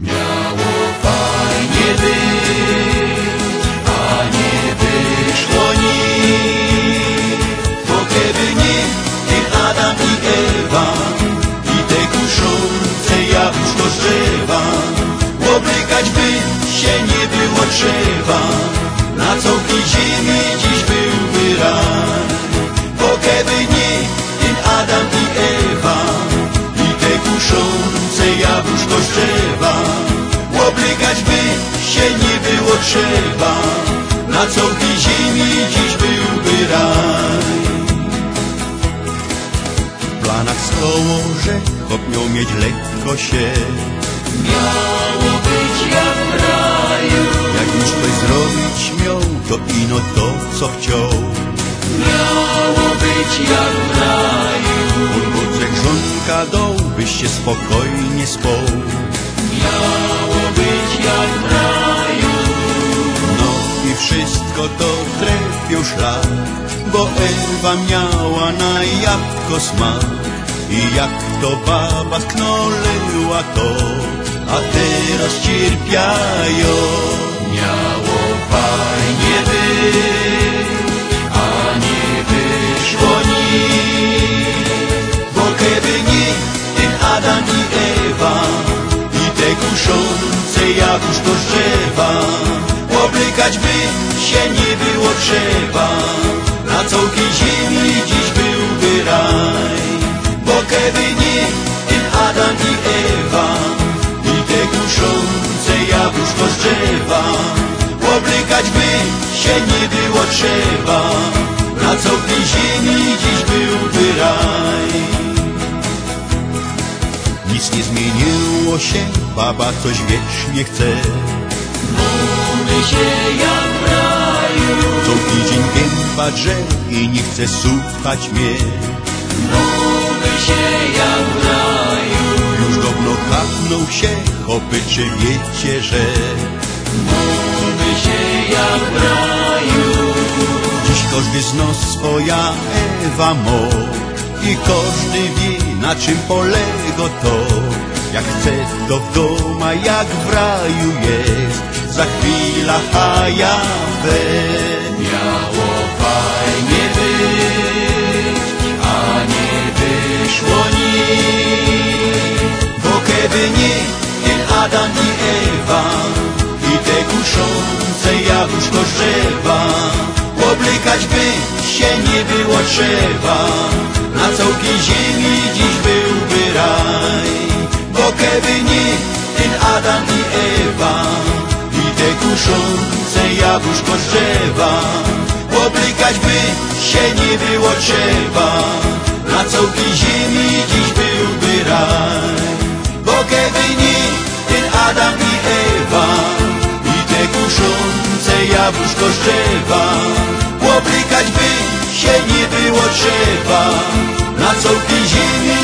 Miało fajnie być, a nie wyszło nic. Bo kiedy nie, ty Adam i Ewa i te kuszące jabłuszko z drzewa, oblykać by się nie było trzeba. Na całej ziemi dziś trzeba. Na całej ziemi dziś byłby raj. W planach stoło, chłop miał mieć lekko się. Miało być jak w raju, Jak już ktoś zrobić miał, to ino to, co chciał. miało być jak w raju, Podbódrzek żonka dał, byś się spokojnie spał. miało wszystko to trefił szlak, bo Ewa miała na jabłko smak. I jak to baba sknoleła to, a teraz cierpiają. Miało trzeba. Na całej ziemi dziś byłby raj. Bo kiedy nie, ten Adam i Ewa i te kuszące jabłuszko z drzewa, oblikać by się nie było trzeba. Na całej ziemi dziś byłby raj. Nic nie zmieniło się, baba coś wiecznie chce. my się gęba drze i nie chce słuchać mnie. my się jak w raju, Już dawno kapnął się, chopy, czy wiecie, że my się jak w raju, dziś każdy z nas swoja Ewa mo i każdy wie, na czym polega to. Jak chce, to w doma jak w raju jest, za chwila hajawę. Miało nie, ten Adam i Ewa i te kuszące jabłuszko drzewa, oblikać by się nie było trzeba. Na całej ziemi dziś byłby raj. Bo kiedy nie, ten Adam i Ewa i te kuszące jabłuszko drzewa, oblikać by się nie było trzeba. Na całej ziemi dziś byłby z drzewa, oblikać by się nie było trzeba. Na całej ziemi.